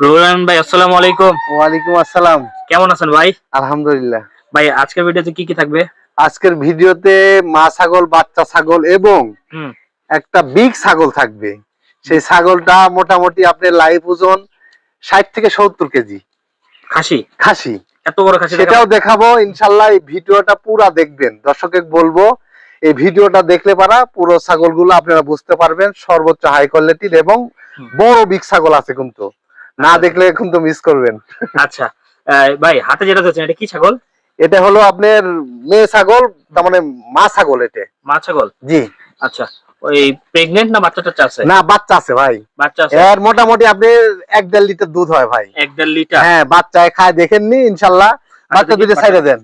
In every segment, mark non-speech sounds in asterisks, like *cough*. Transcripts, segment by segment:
রোহান ভাই আসসালামু আলাইকুম। ওয়ালাইকুম আসসালাম। কেমন আছেন ভাই? আলহামদুলিল্লাহ। ভাই আজকের ভিডিওতে কি কি থাকবে? আজকের ভিডিওতে মা ছাগল বাচ্চা ছাগল এবং একটা বিগ ছাগল থাকবে। সেই ছাগলটা মোটামুটি আপনার লাইভ ওজন ষাট থেকে সত্তর কেজি। খাসি? খাসি। এত বড় খাসি সেটাও দেখাবো। ইনশাল্লাহ এই ভিডিওটা পুরা দেখবেন। দর্শকে বলব এই ভিডিওটা দেখলে পারা পুরো ছাগলগুলো আপনারা বুঝতে পারবেন সর্বোচ্চ হাই কোয়ালিটির এবং বড় বিগ ছাগল আছে কিন্তু। না আচ্ছা। দেখলে কিন্তু মিস করবেন। আচ্ছা ভাই হাতে যেটা ধরছেন এটা কি ছাগল? এটা হলো আপনার মেয়ে ছাগল তার মানে মা ছাগল এটা। মা ছাগল? জি। আচ্ছা ওই প্রেগনেন্ট না বাচ্চা আছে না বাচ্চা আছে ভাই। বাচ্চা আছে। এর মোটামুটি আপনি এক দেড় লিটার দুধ হয় ভাই। এক দেড় লিটার? হ্যাঁ বাচ্চায় খায় দেখেননি বাচ্চা। দেন।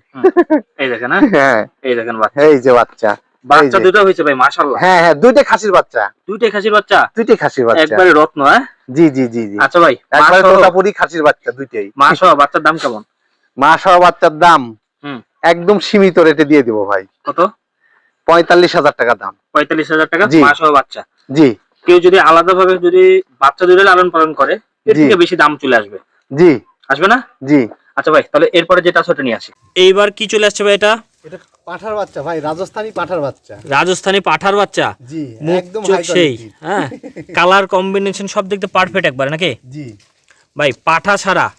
এই দেখেন হ্যাঁ? হ্যাঁ। এই দেখেন বাচ্চা। এই যে বাচ্চা বাচ্চা দুটো হয়েছে ভাই মাশাআল্লাহ। হ্যাঁ হ্যাঁ দুইটা খাসির বাচ্চা। দুইটাই খাসির বাচ্চা? দুইটাই খাসির বাচ্চা। একবারে রত্ন হ্যাঁ? জি জি জি জি। আচ্ছা ভাই একবারে মা খাসির বাচ্চা দুইটাই। মা সহ বাচ্চার দাম কেমন? মা সহ বাচ্চার দাম একদম সীমিত রেটে দিয়ে দিব ভাই। কত? পঁয়তাল্লিশ হাজার টাকা দাম। পঁয়তাল্লিশ হাজার টাকা? জি। মা সহ বাচ্চা? জি। কেউ যদি আলাদা ভাবে যদি বাচ্চা দুটো লালন পালন করে এর থেকে বেশি দাম চলে আসবে। জি। আসবে না? জি। আচ্ছা ভাই তাহলে এরপরে যেটা আছে ওটা নিয়ে আসি। এইবার কি চলে আসছে ভাই এটা? এটা পাঠার বাচ্চা ভাই রাজস্থানি পাঠার বাচ্চা। রাজস্থানি পাঠার বাচ্চা? জি একদম হাই সেই হ্যাঁ? কালার কম্বিনেশন সব দেখতে পারফেক্ট একবারে নাকি? জি। ভাই পাঠা ছাড়া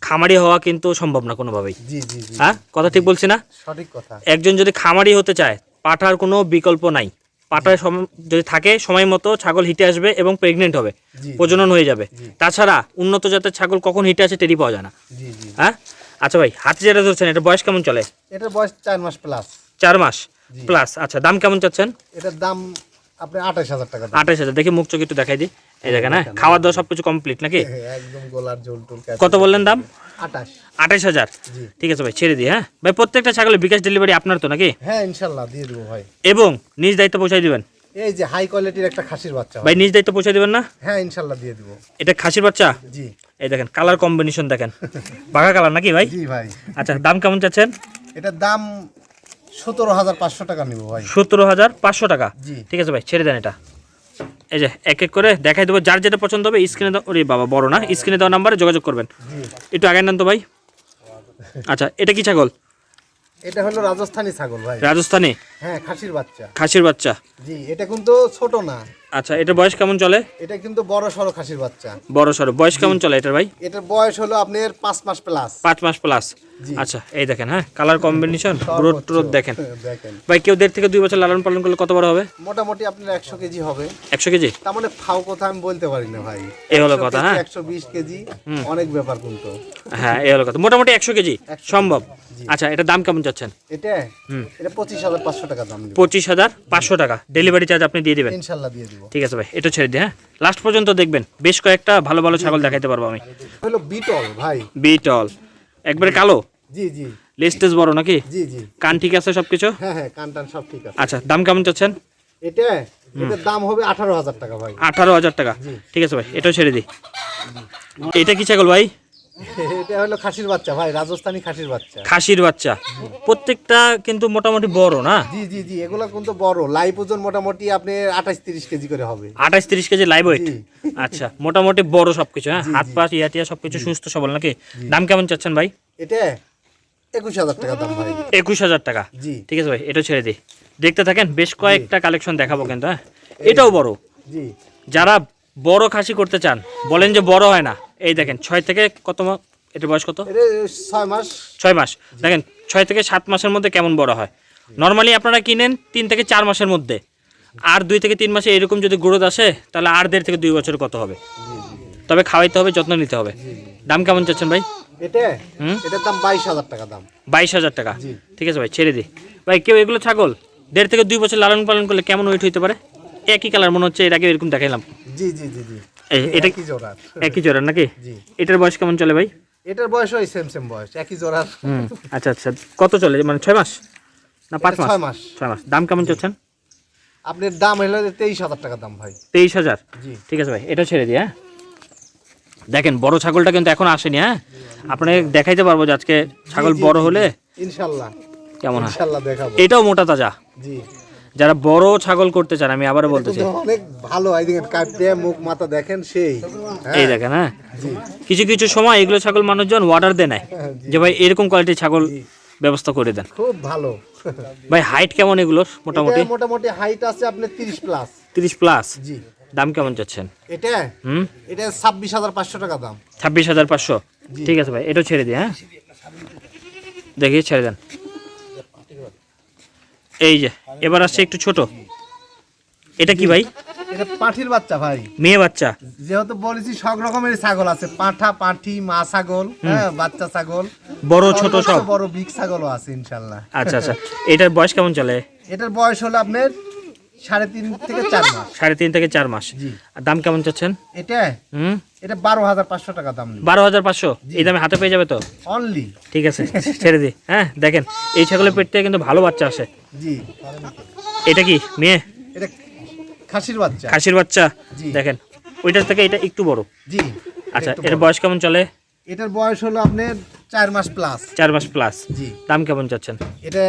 খামারি হওয়া কিন্তু সম্ভব না কোনোভাবেই। জি জি জি হ্যাঁ? কথা ঠিক বলছি না? সঠিক কথা। একজন যদি খামারি হতে চায় পাঠার কোনো বিকল্প নাই। সম- যদি থাকে সময় মতো ছাগল হিটে আসবে এবং প্রেগনেন্ট হবে প্রজনন হয়ে যাবে। তাছাড়া উন্নত জাতের ছাগল কখন হিটে আসে টেরি পাওয়া যায় না। হ্যাঁ? আচ্ছা ভাই হাতে যেটা ধরছেন এটা বয়স কেমন চলে? এটার বয়স চার মাস প্লাস চার মাস প্লাস আচ্ছা দাম কেমন চাচ্ছেন? এটার দাম আপনি আঠাশ হাজার টাকা। আঠাশ হাজার। দেখি মুখ চোখ একটু দেখাই দিই। এই দেখেন হ্যাঁ? খাওয়া দাওয়া সবকিছু কমপ্লিট নাকি? একদম গোলার ঝোল টোল কত বললেন দাম? আঠাশ আঠাশ হাজার? জি। ঠিক আছে ভাই ছেড়ে দিই হ্যাঁ? ভাই প্রত্যেকটা ছাগলের বিকাশ ডেলিভারি আপনার তো নাকি? হ্যাঁ ইনশাল্লাহ দিয়ে দেবো ভাই। এবং নিজ দায়িত্ব পৌঁছাই দিবেন? এই যে হাই কোয়ালিটির একটা খাসির বাচ্চা ভাই। নিজ দায়িত্ব পৌঁছাই দিবেন না? হ্যাঁ ইনশাল্লাহ দিয়ে দেবো। এটা খাসির বাচ্চা? জি। এই দেখেন কালার কম্বিনেশন দেখেন। বাঘা কালার নাকি ভাই? জি ভাই। আচ্ছা দাম কেমন চাচ্ছেন? এটার দাম সতেরো হাজার পাঁচশো টাকা নিবো ভাই। সতেরো হাজার পাঁচশো টাকা? ঠিক আছে ভাই ছেড়ে দেন এটা। এই যে এক এক করে দেখাই দেবো যার যেটা পছন্দ হবে স্ক্রিনে দাও ওরে বাবা বড় না। স্ক্রিনে দেওয়া নাম্বারে যোগাযোগ করবেন। একটু আগে নেন তো ভাই। আচ্ছা এটা কি ছাগল? এটা হলো রাজস্থানি ছাগল ভাই। রাজস্থানে? হ্যাঁ খাসির বাচ্চা। খাসির বাচ্চা। জি এটা কিন্তু ছোট না। আচ্ছা এটার বয়স কেমন চলে? এটা কিন্তু বড় সড়ো খাসির বাচ্চা। বড় সড়ো। বয়স কেমন চলে এটার ভাই? এটার বয়স হলো আপনার পাঁচ মাস প্লাস পাঁচ মাস প্লাস আচ্ছা এই দেখেন হ্যাঁ কালার কম্বিনেশন গ্রোথ ট্রোথ দেখেন। দেখেন। ভাই কেউ দেড় থেকে দুই বছর লালন পালন করলে কত বড় হবে? মোটামুটি আপনার একশো কেজি হবে। একশো কেজি? তার মানে ফাও কথা আমি বলতে পারি না ভাই। এই হলো কথা, হ্যাঁ? একশো বিশ কেজি অনেক ব্যাপার কিন্তু। হ্যাঁ এই হলো কথা। মোটামুটি একশো কেজি সম্ভব। আচ্ছা এটা দাম কেমন চাচ্ছেন? এটা? হুম। এটা পঁচিশ হাজার পাঁচশো টাকা দাম পঁচিশ হাজার পাঁচশো টাকা। ডেলিভারি চার্জ আপনি দিয়ে দিবেন? ইনশাল্লাহ দিয়ে দিব। ঠিক আছে ভাই এটা ছেড়ে দিই হ্যাঁ? লাস্ট পর্যন্ত দেখবেন বেশ কয়েকটা ভালো ভালো ছাগল দেখাইতে পারব আমি। হলো বিটল ভাই। বিটল। একবারে কালো? জি জি। লেস্টেজ বড় নাকি? জি জি। কান ঠিক আছে সবকিছু? হ্যাঁ হ্যাঁ কান টান সব ঠিক আছে। আচ্ছা দাম কেমন চাচ্ছেন? এটা এটার দাম হবে আঠারো হাজার টাকা ভাই। আঠারো হাজার টাকা। ঠিক আছে ভাই এটাও ছেড়ে দিই এটা কি ছাগল ভাই? এটা হলো খাসির বাচ্চা ভাই রাজস্থানি খাসির বাচ্চা। খাসির বাচ্চা। প্রত্যেকটা কিন্তু মোটামুটি বড় না? জি জি জি এগুলো কিন্তু বড়। লাইভ ওজন মোটামুটি আপনি আঠাশ তিরিশ কেজি করে হবে। আঠাশ তিরিশ কেজি লাইভ ওয়েট আচ্ছা মোটামুটি বড় সবকিছু হ্যাঁ? হাত পা ইয়া টিয়া সবকিছু সুস্থ সবল নাকি? দাম কেমন চাচ্ছেন ভাই? এটা একুশ হাজার টাকা দাম ভাই। একুশ হাজার টাকা। জি। ঠিক আছে ভাই এটা ছেড়ে দিই। দেখতে থাকেন বেশ কয়েকটা কালেকশন দেখাবো কিন্তু হ্যাঁ? এটাও বড়। জি। যারা বড় খাসি করতে চান বলেন যে বড় হয় না। এই দেখেন ছয় থেকে কত এটার বয়স কত? ছয় মাস। ছয় মাস। দেখেন ছয় থেকে সাত মাসের মধ্যে কেমন বড় হয়? নর্মালি আপনারা কিনেন তিন থেকে চার মাসের মধ্যে। আর দুই থেকে তিন মাসে এরকম যদি গ্রোথ আসে তাহলে আর দেড় থেকে দুই বছর কত হবে? তবে খাওয়াইতে হবে যত্ন নিতে হবে। দাম কেমন চাচ্ছেন ভাই? এটা? এটার দাম বাইশ হাজার টাকা দাম। বাইশ হাজার টাকা। ঠিক আছে ভাই ছেড়ে দিই ভাই কেউ এগুলো ছাগল? দেড় থেকে দুই বছর লালন পালন করলে কেমন ওয়েট হইতে পারে? একই কালার মনে হচ্ছে এর আগে এরকম দেখাইলাম। জি জি জি জি। এটা একই জোড়ার। একই জোড়ার নাকি? জি। এটার বয়স কেমন চলে ভাই? এটার বয়স ওই সেম সেম বয়স একই জোড়ার। আচ্ছা আচ্ছা। কত চলে? মানে ছয় মাস? না পাঁচ মাস? ছয় মাস। ছয় মাস। দাম কেমন চাচ্ছেন? আপনার দাম হলো তেইশ হাজার টাকা দাম ভাই। তেইশ হাজার? জি। ঠিক আছে ভাই এটা ছেড়ে দিই হ্যাঁ? দেখেন বড় ছাগলটা কিন্তু এখন আসেনি হ্যাঁ? আপনাকে দেখাইতে পারব যে আজকে ছাগল বড় হলে। ইনশাল্লাহ। কেমন ইনশাল্লাহ দেখাবো। এটাও মোটা তাজা। জি। যারা বড় ছাগল করতে চান আমি আবারও বলতে চাই। অনেক ভালো এই দেখেন মুখ মাথা দেখেন সেই। হ্যাঁ, এই দেখেন হ্যাঁ? কিছু কিছু সময় এগুলো ছাগল মানুষজন অর্ডার দেয় নেয় যে ভাই এরকম কোয়ালিটির ছাগল ব্যবস্থা করে দেন। খুব ভালো। ভাই হাইট কেমন এগুলোর? মোটামুটি? মোটামুটি হাইট আছে আপনার তিরিশ প্লাস তিরিশ প্লাস জি। দাম কেমন চাচ্ছেন? এটা? হুম? এটা ছাব্বিশ হাজার পাঁচশো টাকা দাম। ছাব্বিশ হাজার পাঁচশো। ঠিক আছে ভাই এটাও ছেড়ে দিই হ্যাঁ? দেখি ছেড়ে দেন। এই যে এবার আসছে একটু ছোট। এটা কি ভাই? এটা পাঠির বাচ্চা ভাই। মেয়ে বাচ্চা। যেহেতু বলেছি সব রকমের ছাগল আছে। পাঠা পাঠি মা ছাগল হ্যাঁ বাচ্চা ছাগল। বড় ছোট সব। বড় বিগ ছাগলও আছে ইনশাআল্লাহ আচ্ছা আচ্ছা। এটার বয়স কেমন চলে? এটার বয়স হলো আপনার সাড়ে তিন থেকে চার মাস। সাড়ে তিন থেকে চার মাস। আর দাম কেমন চাচ্ছেন? এটা? হুম? এটা বারো হাজার পাঁচশো টাকা দাম বারো হাজার পাঁচশো? এই দামে হাতে পেয়ে যাবে তো? অনলি ঠিক আছে ছেড়ে দিই হ্যাঁ দেখেন এই ছাগলের পেট থেকে কিন্তু ভালো বাচ্চা আসে। জি। এটা কি মেয়ে? এটা খাসির বাচ্চা। খাসির বাচ্চা? জি। দেখেন ওইটার থেকে এটা একটু বড়। জি। আচ্ছা বড়। বয়স কেমন চলে? এটার বয়স হলো আপনার চার মাস প্লাস চার মাস প্লাস জি। দাম কেমন চাচ্ছেন? এটা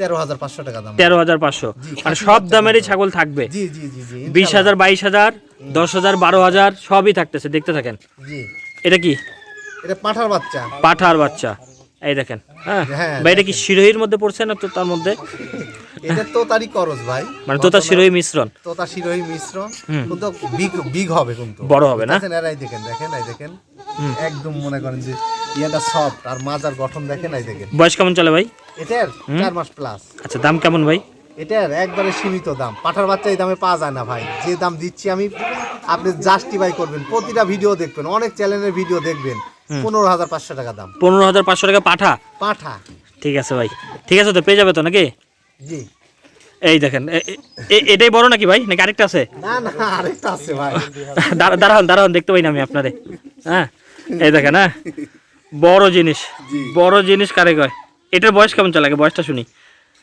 তেরো হাজার পাঁচশো টাকা দাম। তেরো হাজার পাঁচশো। মানে সব দামেরই ছাগল থাকবে। জি জি জি জি বিশ হাজার বাইশ হাজার দশ হাজার বারো হাজার সবই থাকতেছে দেখতে থাকেন। জি। এটা কি? এটা পাঠার বাচ্চা। পাঠার বাচ্চা। এই দেখেন হ্যাঁ? হ্যাঁ, ভাই এটা কি শিরোহির মধ্যে পড়ছে না তো তার মধ্যে? এটা তো তারই করজ ভাই। মানে তোতা শিরোহী মিশ্রণ। তোতা শিরোহী মিশ্রণ। কিন্তু বিগ বিগ হবে কিন্তু। বড় হবে না? দেখেন এরাই দেখেন দেখেন এই দেখেন। একদম মনে করেন যে ইয়েটা সফট আর মাজার গঠন দেখেন এই দেখেন। বয়স কেমন চলে ভাই? এটার হুম। চার মাস প্লাস আচ্ছা দাম কেমন ভাই? এটার একবারে সীমিত দাম। পাঠার বাচ্চা এই দামে পাওয়া যায় না ভাই। যে দাম দিচ্ছি আমি আপনি জাস্টিফাই করবেন। প্রতিটা ভিডিও দেখবেন অনেক চ্যানেলের ভিডিও দেখবেন। পনেরো হাজার পাঁচশো টাকা দাম। পনেরো হাজার পাঁচশো টাকা পাঠা? পাঠা। ঠিক আছে ভাই। ঠিক আছে তো পেয়ে যাবে তো নাকি? জি। এই দেখেন এটাই বড় নাকি ভাই? নাকি আরেকটা আছে? না না আরেকটা আছে ভাই। *laughs* দাঁড়ান দাঁড়ান দেখতে পাই না আমি আপনারে। হ্যাঁ? এই দেখেন হ্যাঁ? বড় জিনিস বড় জিনিস কারে কয়? এটার বয়স কেমন চলে আগে বয়সটা শুনি।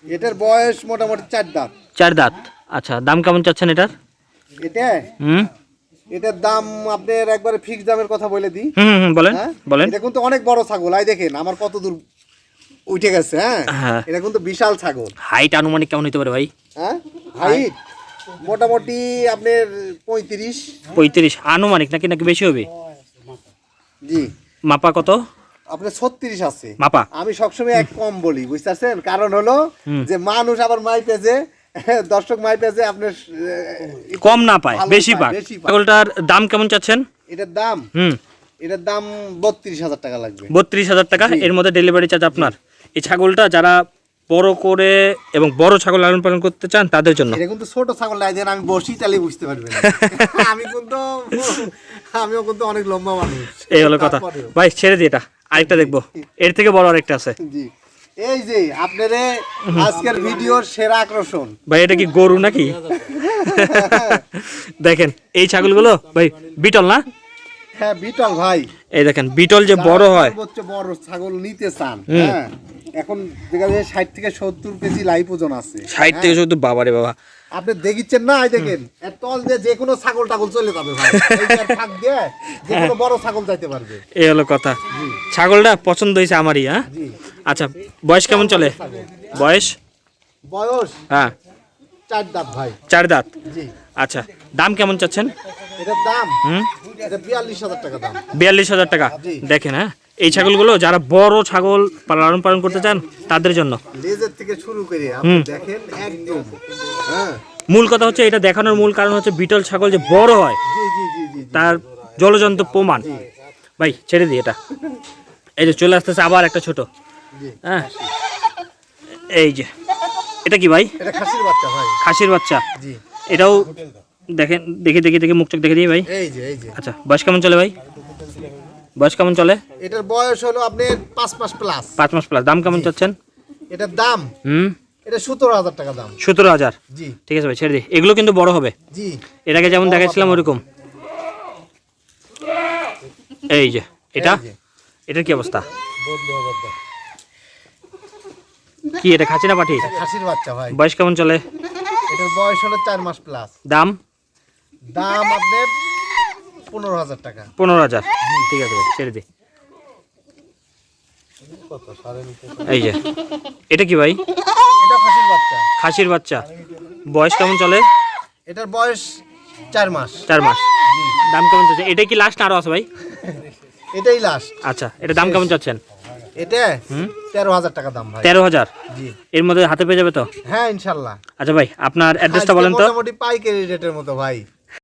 এটার বয়স মোটামুটি চার দাঁত। চার দাঁত। আচ্ছা দাম কেমন চাচ্ছেন এটার? এটা? হুম? এটার দাম আপনার একবারে ফিক্স দামের কথা বলে দিই। হুম হুম, বলেন হ্যাঁ? বলেন। এটা কিন্তু অনেক বড় ছাগল। আই দেখেন আমার কত দূর উঠে গেছে হ্যাঁ? হ্যাঁ। এটা কিন্তু বিশাল ছাগল। হাইট আনুমানিক কেমন হতে পারে ভাই? হ্যাঁ? হাইট মোটামুটি আপনার পঁয়ত্রিশ। পঁয়ত্রিশ আনুমানিক নাকি নাকি বেশি হবে? জি। মাপা কত? আপনার ছত্রিশ আছে। মাপা? আমি সবসময় এক কম বলি বুঝতে পারছেন কারণ হলো যে মানুষ আবার মাই পেজে *laughs* দর্শক মাই পেজে আপনার কম না পায় বেশি পায়, ছাগলটার দাম কেমন চাচ্ছেন? এটার দাম? হুম। এটার দাম বত্রিশ হাজার টাকা লাগবে। বত্রিশ হাজার টাকা এর মধ্যে ডেলিভারি চার্জ আপনার। এই ছাগলটা যারা বড় করে এবং বড় ছাগল লালন পালন করতে চান তাদের জন্য। এটা কিন্তু ছোট ছাগল দেন আমি বসি তাহলে বুঝতে পারবেন। *laughs* আমি কিন্তু আমিও কিন্তু অনেক লম্বা মানুষ। এই হলো কথা। ভাই ছেড়ে দিই এটা। আরেকটা দেখব। এর থেকে বড় আরেকটা আছে। জি। এই যে আপনারে আজকের ভিডিওর সেরা আকর্ষণ। ভাই এটা কি গরু নাকি? দেখেন এই ছাগলগুলো ভাই বিটল না? হ্যাঁ বিটল ভাই। এই দেখেন বিটল যে বড় হয়। সর্বোচ্চ বড় ছাগল নিতে চান হ্যাঁ এখন দেখা যায় ষাট থেকে সত্তর কেজি লাইফ ওজন আছে ষাট থেকে সত্তর বাবারে বাবা। আপনি দেখিচ্ছেন না এই দেখেন। তল দিয়ে যে কোনো ছাগল টাগল চলে যাবে ভাই। ফাঁক দিয়ে যে কোনো বড় ছাগল যাইতে পারবে। এই হলো কথা। ছাগলটা পছন্দ হয়েছে আমারই হ্যাঁ? আচ্ছা বয়স কেমন চলে? বয়স? বয়স? হ্যাঁ। চার দাঁত ভাই। চার দাঁত? জি। আচ্ছা দাম কেমন চাচ্ছেন? এটার দাম? হুম? এটা বিয়াল্লিশ হাজার টাকা দাম। বিয়াল্লিশ হাজার টাকা। দেখেন হ্যাঁ? এই ছাগলগুলো যারা বড় ছাগল লালন পালন করতে চান তাদের জন্য। লেজের থেকে শুরু করে আপনি দেখেন একদম। হ্যাঁ। মূল কথা হচ্ছে এটা দেখানোর মূল কারণ হচ্ছে বিটল ছাগল যে বড় হয়। তার জলজন্ত প্রমাণ। ভাই ছেড়ে দিই এটা। এই যে চলে আসতেছে আবার একটা ছোট। হ্যাঁ। এই যে। এটা কি ভাই? খাসির বাচ্চা ভাই। খাসির বাচ্চা। এটাও দেখেন দেখি দেখি দেখি মুখ চোখ দেখে দিই ভাই। আচ্ছা বয়স কেমন চলে ভাই? বয়স কেমন চলে? এটার বয়স হলো আপনার পাঁচ মাস প্লাস পাঁচ মাস প্লাস দাম কেমন চাচ্ছেন? এটার দাম? হুম? এটা সতেরো হাজার টাকা দাম। সতেরো হাজার? জি। ঠিক আছে ভাই ছেড়ে দিই। এগুলো কিন্তু বড় হবে। জি। এর আগে যেমন দেখাচ্ছিলাম ওরকম। এই যে এটা? এটার কি অবস্থা? কি এটা খাচি না পাঠি খাসির বাচ্চা ভাই। বয়স কেমন চলে? এটার বয়স হলো চার মাস প্লাস দাম? দাম আপনার পনেরো হাজার টাকা। পনেরো হাজার। ঠিক আছে ভাই ছেড়ে নিতে এই যে এটা কি ভাই? এটা খাসির বাচ্চা। খাসির বাচ্চা। বয়স কেমন চলে? এটার বয়স চার মাস। চার মাস। দাম কেমন চাচ্ছেন এটা কি লাস্ট আরও আছে ভাই? এটাই লাস্ট আচ্ছা এটা দাম কেমন চাচ্ছেন? এটা তেরো হাজার টাকা দাম ভাই। তেরো হাজার? জি। এর মধ্যে হাতে পেয়ে যাবে তো? হ্যাঁ ইনশাল্লাহ। আচ্ছা ভাই আপনার অ্যাড্রেসটা বলেন তো। মোটামুটি পাইকারি রেটের মতো ভাই।